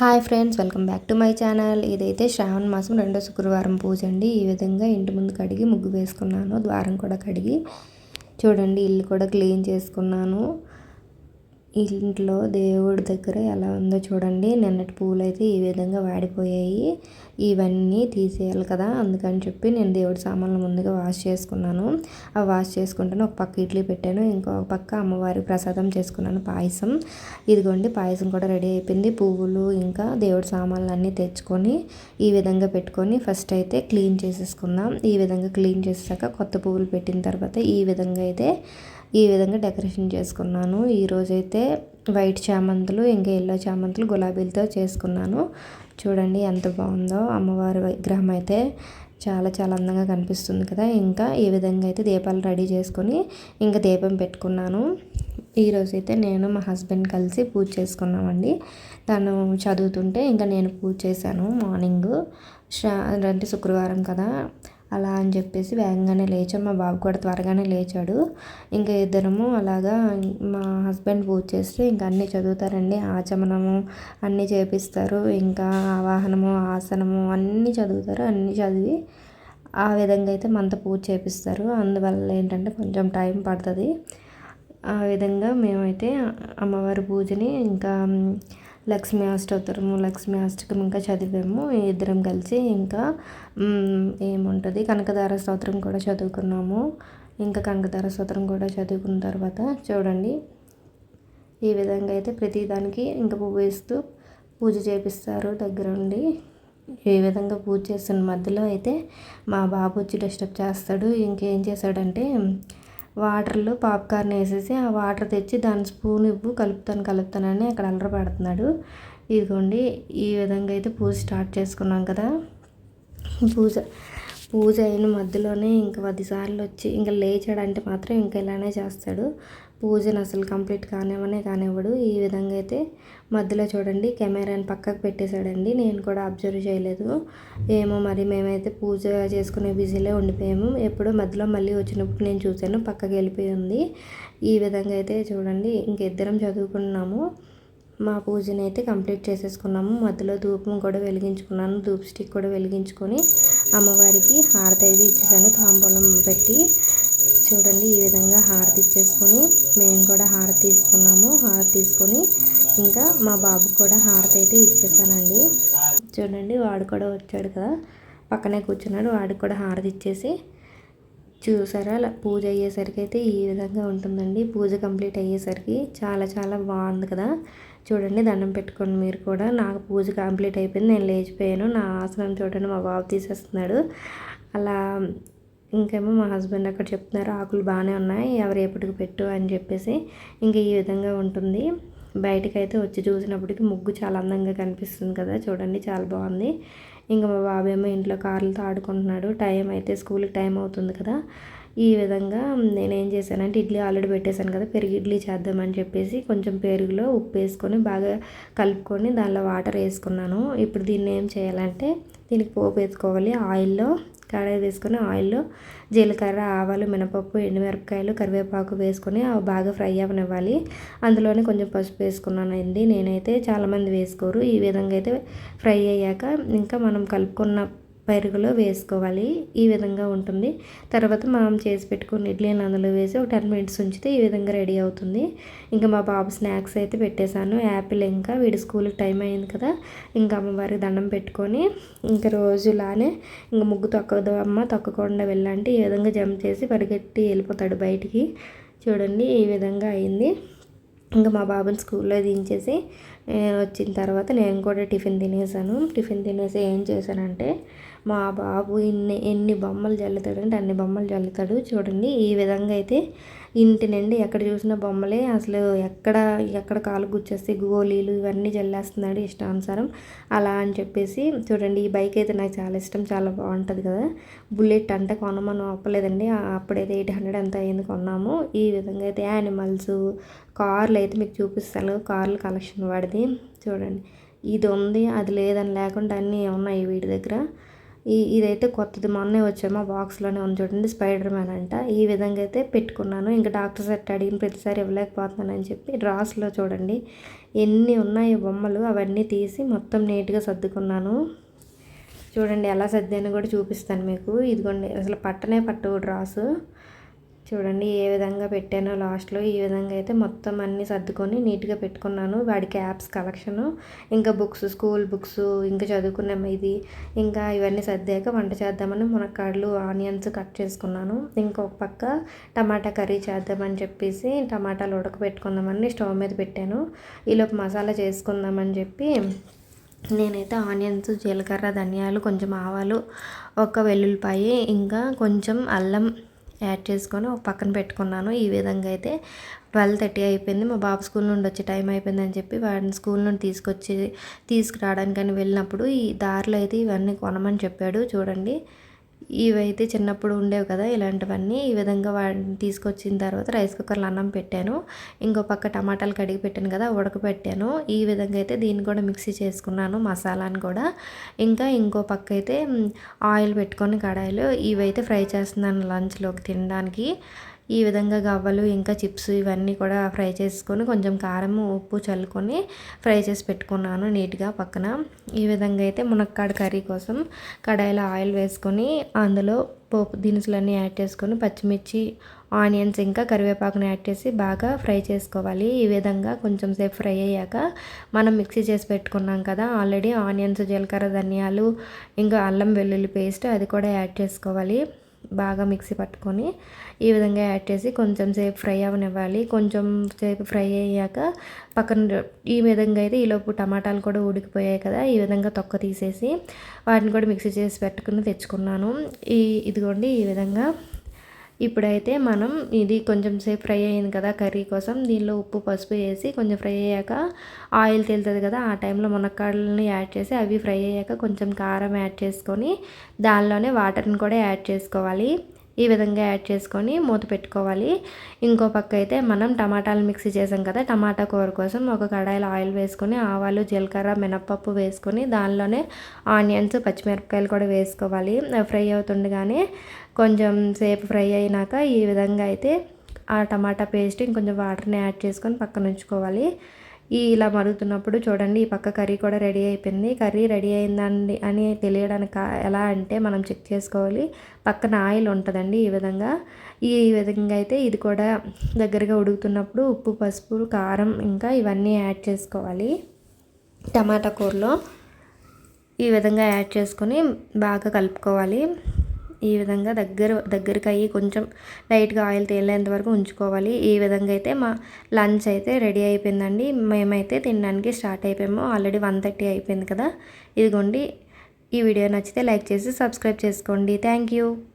Hi friends welcome back to my channel. ఇదైతే శ్రావణ మాసం రెండో శుక్రవారం పూజ అండి. ఈ విధంగా ఇంటి ముందు కడిగి ముగ్గు వేసుకున్నాను ద్వారం కూడా కడిగి. చూడండి ఇల్లు కూడా క్లీన్ చేసుకున్నాను. ఇంట్లో దేవుడి దగ్గర ఎలా ఉందో చూడండి. నిన్నటి పూలు అయితే ఈ విధంగా వాడిపోయాయి. ఇవన్నీ తీసేయాలి కదా. అందుకని చెప్పి నేను దేవుడి సామాన్లు ముందుగా వాష్ చేసుకున్నాను. ఆ వాష్ చేసుకుంటాను. ఒక పక్క ఇడ్లీ పెట్టాను. ఇంకో పక్క అమ్మవారి ప్రసాదం చేసుకున్నాను. పాయసం. ఇదిగోండి పాయసం కూడా రెడీ అయిపోయింది. పువ్వులు ఇంకా దేవుడి సామాన్లు అన్నీ తెచ్చుకొని ఈ విధంగా పెట్టుకొని ఫస్ట్ అయితే క్లీన్ చేసేసుకుందాం. ఈ విధంగా క్లీన్ చేసాక కొత్త పువ్వులు పెట్టిన తర్వాత ఈ విధంగా అయితే ఈ విధంగా డెకరేషన్ చేసుకున్నాను. ఈరోజైతే వైట్ చామంతులు ఇంకా ఎల్లో చామంతులు గులాబీలతో చేసుకున్నాను. చూడండి ఎంత బాగుందో. అమ్మవారి విగ్రహం అయితే చాలా చాలా అందంగా కనిపిస్తుంది కదా. ఇంకా ఈ విధంగా అయితే దీపాలు రెడీ చేసుకొని ఇంకా దీపం పెట్టుకున్నాను. ఈరోజైతే నేను మా హస్బెండ్ కలిసి పూజ చేసుకున్నామండి. తను చదువుతుంటే ఇంకా నేను పూజ చేశాను మార్నింగ్. అంటే శుక్రవారం కదా. అలా అని చెప్పేసి వేగంగానే లేచాం మా బాబు కూడా త్వరగానే లేచాడు. ఇంకా ఇద్దరము అలాగా మా హస్బెండ్ పూజ చేస్తే ఇంకా అన్నీ చదువుతారండి. ఆచమనము అన్నీ చేపిస్తారు. ఇంకా ఆవాహనము ఆసనము అన్నీ చదువుతారు. అన్నీ చదివి ఆ విధంగా అయితే మనతో పూజ చేపిస్తారు. అందువల్ల ఏంటంటే కొంచెం టైం పడుతుంది. ఆ విధంగా మేమైతే అమ్మవారి పూజని ఇంకా లక్ష్మీ అష్టోత్తరము లక్ష్మీ అష్టకం ఇంకా చదివాము. ఇద్దరం కలిసి ఇంకా ఏముంటుంది? కనకదార స్తోత్రం కూడా చదువుకున్నాము. ఇంకా కనకదార స్తోత్రం కూడా చదువుకున్న తర్వాత చూడండి. ఈ విధంగా అయితే ప్రతిదానికి ఇంకా పువ్వు వేస్తూ పూజ చేపిస్తారు దగ్గరుండి. ఈ విధంగా పూజ చేస్తున్న మధ్యలో అయితే మా బాబు వచ్చి డిస్టర్బ్ చేస్తాడు. ఇంకేం చేశాడంటే వాటర్లో పాప్కార్న్ వేసేసి ఆ వాటర్ తెచ్చి దాని స్పూన్ ఇవ్వు కలుపుతాను కలుపుతానని అక్కడ అల్లరి పెడుతున్నాడు. ఇదిగోండి ఈ విధంగా అయితే పూజ స్టార్ట్ చేసుకున్నాం కదా. పూజ పూజ అయిన మధ్యలోనే ఇంకా పదిసార్లు వచ్చి ఇంకా లేచాడంటే మాత్రం ఇంకా ఇలానే చేస్తాడు. పూజను అసలు కంప్లీట్ కానివ్వనే కానివ్వడు. ఈ విధంగా అయితే మధ్యలో చూడండి కెమెరాని పక్కకు పెట్టేశాడండి. నేను కూడా అబ్జర్వ్ చేయలేదు. ఏమో మరి మేమైతే పూజ చేసుకునే బిజీలో ఉండిపోయాము. ఎప్పుడో మధ్యలో మళ్ళీ వచ్చినప్పుడు నేను చూశాను పక్కకి వెళ్ళిపోయి ఉంది. ఈ విధంగా అయితే చూడండి ఇంకిద్దరం చదువుకున్నాము. మా పూజని అయితే కంప్లీట్ చేసేసుకున్నాము. మధ్యలో ధూపం కూడా వెలిగించుకున్నాను. ధూప్ స్టిక్ కూడా వెలిగించుకొని అమ్మవారికి హారతి అయితే ఇచ్చేసాను తాంబూలం పెట్టి. చూడండి ఈ విధంగా హారతి ఇచ్చేసుకొని మేము కూడా హారతి తీసుకున్నాము. హారతి తీసుకొని ఇంకా మా బాబుకి కూడా హారతి అయితే ఇచ్చేసానండి. చూడండి వాడు కూడా వచ్చాడు కదా. పక్కనే కూర్చున్నాడు వాడికి కూడా హారతి ఇచ్చేసి. చూసారా పూజ అయ్యేసరికి అయితే ఈ విధంగా ఉంటుందండి. పూజ కంప్లీట్ అయ్యేసరికి చాలా చాలా బాగుంది కదా. చూడండి దండం పెట్టుకోండి మీరు కూడా నాకు పూజ కంప్లీట్ అయిపోయింది నేను లేచిపోయాను. నా ఆసనం చూడండి మా బాబు తీసేస్తున్నాడు. అలా ఇంకేమో మా హస్బెండ్ అక్కడ చెప్తున్నారు ఆకులు బాగానే ఉన్నాయి ఎవరు ఎప్పటికి పెట్టు అని చెప్పేసి ఇంక ఈ విధంగా ఉంటుంది. బయటకైతే అయితే వచ్చి చూసినప్పటికి ముగ్గు చాలా అందంగా కనిపిస్తుంది కదా చూడండి చాలా బాగుంది. ఇంకా మా బాబేమో ఇంట్లో కార్లతో ఆడుకుంటున్నాడు టైం అయితే స్కూల్కి టైం అవుతుంది కదా ఈ విధంగా నేనేం చేశానంటే ఇడ్లీ ఆల్రెడీ పెట్టేశాను కదా పెరుగు ఇడ్లీ చేద్దామని చెప్పేసి కొంచెం పెరుగులో ఉప్పు వేసుకొని బాగా కలుపుకొని దానిలో వాటర్ వేసుకున్నాను. ఇప్పుడు దీన్ని ఏం చేయాలంటే దీనికి పోపు వేసుకోవాలి. ఆయిల్లో కడాయి వేసుకొని ఆయిల్లో జీలకర్ర ఆవాలు మినపప్పు ఎండుమిరపకాయలు కరివేపాకు వేసుకొని అవి బాగా ఫ్రై అవ్వనివ్వాలి అందులోనే కొంచెం పసుపు వేసుకున్నాను అండి నేనైతే చాలామంది వేసుకోరు. ఈ విధంగా అయితే ఫ్రై అయ్యాక ఇంకా మనం కలుపుకున్న పెరుగులో వేసుకోవాలి. ఈ విధంగా ఉంటుంది. తర్వాత మనం చేసి పెట్టుకున్న ఇడ్లీని అందులో వేసి ఒక టెన్ మినిట్స్ ఉంచితే ఈ విధంగా రెడీ అవుతుంది. ఇంకా మా బాబు స్నాక్స్ అయితే పెట్టేశాను. యాపిల్ ఇంకా వీడి స్కూల్కి టైం అయింది కదా. ఇంకా అమ్మవారికి దండం పెట్టుకొని ఇంకా రోజులానే ఇంకా ముగ్గు తొక్కదు అమ్మ తొక్కకుండా వెళ్ళాలంటే ఈ విధంగా జంప్ చేసి పరిగెట్టి వెళ్ళిపోతాడు బయటికి. చూడండి ఈ విధంగా అయింది. ఇంకా మా బాబుని స్కూల్లో దించేసి వచ్చిన తర్వాత నేను కూడా టిఫిన్ తినేసాను. టిఫిన్ తినేసి ఏం చేశానంటే మా బాబు ఇన్ని ఎన్ని బొమ్మలు జల్లుతాడంటే అన్ని బొమ్మలు జల్లుతాడు. చూడండి ఈ విధంగా అయితే ఇంటి నుండి ఎక్కడ చూసిన బొమ్మలే. అసలు ఎక్కడ ఎక్కడ కాలు గుచ్చేస్తే గోళీలు ఇవన్నీ జల్లేస్తున్నాడు ఇష్టానుసారం. అలా అని చెప్పేసి చూడండి ఈ బైక్ అయితే నాకు చాలా ఇష్టం చాలా బాగుంటుంది కదా. బుల్లెట్ అంటే కొనమని ఒప్పలేదండి అప్పుడైతే ఎయిట్ హండ్రెడ్ ఎంత అయింది కొన్నాము. ఈ విధంగా అయితే యానిమల్స్ కార్లు అయితే మీకు చూపిస్తాను. కార్లు కలెక్షన్ ఉంటుంది చూడండి. ఇది ఉంది అది లేదని లేకుండా అన్నీ ఉన్నాయి వీటి దగ్గర? ఈ ఇదైతే కొత్తది. మొన్నే వచ్చామో బాక్స్లోనే ఉంది చూడండి స్పైడర్ మ్యాన్ అంట. ఈ విధంగా అయితే పెట్టుకున్నాను. ఇంకా డాక్టర్ సెట్ అడిగిన ప్రతిసారి ఇవ్వలేకపోతున్నానని చెప్పి డ్రాస్లో చూడండి. ఎన్ని ఉన్నాయి బొమ్మలు? అవన్నీ తీసి మొత్తం నీట్గా సర్దుకున్నాను. చూడండి ఎలా సర్దాను కూడా చూపిస్తాను మీకు. ఇదిగోండి అసలు పట్టనే పట్టు డ్రాసు చూడండి ఏ విధంగా పెట్టానో లాస్ట్లో ఈ విధంగా అయితే మొత్తం అన్నీ సర్దుకొని నీట్గా పెట్టుకున్నాను. వాడి క్యాప్స్ కలెక్షను ఇంకా బుక్స్ స్కూల్ బుక్స్ ఇంకా చదువుకున్నాము ఇది. ఇంకా ఇవన్నీ సర్దాక వంట చేద్దామని మునక్కాడలు ఆనియన్స్ కట్ చేసుకున్నాను. ఇంకొక పక్క టమాటా కర్రీ చేద్దామని చెప్పేసి టమాటాలు ఉడకబెట్టుకుందామని స్టవ్ మీద పెట్టాను. ఈలోపు మసాలా చేసుకుందామని చెప్పి నేనైతే ఆనియన్స్ జీలకర్ర ధనియాలు కొంచెం ఆవాలు ఒక వెల్లుల్లిపాయ ఇంకా కొంచెం అల్లం యాడ్ చేసుకొని ఒక పక్కన పెట్టుకున్నాను. ఈ విధంగా అయితే ట్వెల్వ్ థర్టీ అయిపోయింది. మా బాబు స్కూల్ నుండి వచ్చే టైం అయిపోయిందని చెప్పి వాడిని స్కూల్ నుండి తీసుకొచ్చి తీసుకురావడానికని వెళ్ళినప్పుడు ఈ దారిలో అయితే ఇవన్నీ కొనమని చెప్పాడు. చూడండి. ఇవైతే చిన్నప్పుడు ఉండేవి కదా ఇలాంటివన్నీ. ఈ విధంగా వాడిని తీసుకొచ్చిన తర్వాత రైస్ కుక్కర్లో అన్నం పెట్టాను. ఇంకో పక్క టమాటాలు కడిగి పెట్టాను కదా ఉడకపెట్టాను ఈ విధంగా అయితే దీన్ని కూడా మిక్సీ చేసుకున్నాను మసాలాని కూడా. ఇంకా ఇంకో పక్క అయితే ఆయిల్ పెట్టుకొని కడాయిలు ఇవైతే ఫ్రై చేస్తున్నాను లంచ్లోకి తినడానికి. ఈ విధంగా గవ్వలు ఇంకా చిప్స్ ఇవన్నీ కూడా ఫ్రై చేసుకొని కొంచెం కారం ఉప్పు చల్లుకొని ఫ్రై చేసి పెట్టుకున్నాను నీట్గా పక్కన. ఈ విధంగా అయితే మునక్కాడ కర్రీ కోసం కడాయిలో ఆయిల్ వేసుకొని అందులో పోపు దినుసులన్నీ యాడ్ చేసుకొని పచ్చిమిర్చి ఆనియన్స్ ఇంకా కరివేపాకుని యాడ్ చేసి బాగా ఫ్రై చేసుకోవాలి. ఈ విధంగా కొంచెం సేపు ఫ్రై అయ్యాక మనం మిక్సీ చేసి పెట్టుకున్నాం కదా ఆల్రెడీ ఆనియన్స్ జీలకర్ర ధనియాలు ఇంకా అల్లం వెల్లుల్లి పేస్ట్ అది కూడా యాడ్ చేసుకోవాలి. బాగా మిక్సీ పట్టుకొని ఈ విధంగా యాడ్ చేసి కొంచెం సేపు ఫ్రై అవనివ్వాలి. కొంచెం సేపు ఫ్రై అయ్యాక పక్కన ఈ విధంగా అయితే ఈలోపు టమాటాలు కూడా ఉడికిపోయాయి కదా ఈ విధంగా తొక్క తీసేసి వాటిని కూడా మిక్సీ చేసి పెట్టుకుని తెచ్చుకున్నాను. ఈ ఇదిగోండి ఈ విధంగా ఇప్పుడైతే మనం ఇది కొంచెం సేపు ఫ్రై అయింది కదా కర్రీ కోసం. దీనిలో ఉప్పు పసుపు వేసి కొంచెం ఫ్రై అయ్యాక ఆయిల్ తేలుతుంది కదా ఆ టైంలో మునక్కాడలని యాడ్ చేసి అవి ఫ్రై అయ్యాక కొంచెం కారం యాడ్ చేసుకొని దానిలోనే వాటర్ని కూడా యాడ్ చేసుకోవాలి. ఈ విధంగా యాడ్ చేసుకొని మూత పెట్టుకోవాలి. ఇంకో పక్క అయితే మనం టమాటాలు మిక్సీ చేసాం కదా టమాటా కూర కోసం ఒక కడాయిలో ఆయిల్ వేసుకొని ఆవాలు జీలకర్ర మినప్పప్పు వేసుకొని దానిలోనే ఆనియన్స్ పచ్చిమిరపకాయలు కూడా వేసుకోవాలి. ఫ్రై అవుతుండగానే కొంచెం సేపు ఫ్రై అయినాక ఈ విధంగా అయితే ఆ టమాటా పేస్ట్ ఇంకొంచెం వాటర్ని యాడ్ చేసుకొని పక్కన ఉంచుకోవాలి. ఈ ఇలా మరుగుతున్నప్పుడు చూడండి ఈ పక్క కర్రీ కూడా రెడీ అయిపోయింది. కర్రీ రెడీ అయిందండి అని తెలియడానికి ఎలా అంటే మనం చెక్ చేసుకోవాలి. పక్కన ఆయిల్ ఉంటుందండి ఈ విధంగా. ఈ విధంగా అయితే ఇది కూడా దగ్గరగా ఉడుకుతున్నప్పుడు ఉప్పు పసుపు కారం ఇంకా ఇవన్నీ యాడ్ చేసుకోవాలి. టమాటా కూరలో ఈ విధంగా యాడ్ చేసుకొని బాగా కలుపుకోవాలి. ఈ విధంగా దగ్గర దగ్గరికి అయ్యి కొంచెం లైట్గా ఆయిల్ తేలేంత వరకు ఉంచుకోవాలి. ఈ విధంగా అయితే మా లంచ్ అయితే రెడీ అయిపోయిందండి. మేమైతే తినడానికి స్టార్ట్ అయిపోయాము. ఆల్రెడీ వన్ థర్టీ అయిపోయింది కదా. ఇదిగోండి. ఈ వీడియో నచ్చితే లైక్ చేసి సబ్స్క్రైబ్ చేసుకోండి. Thank you.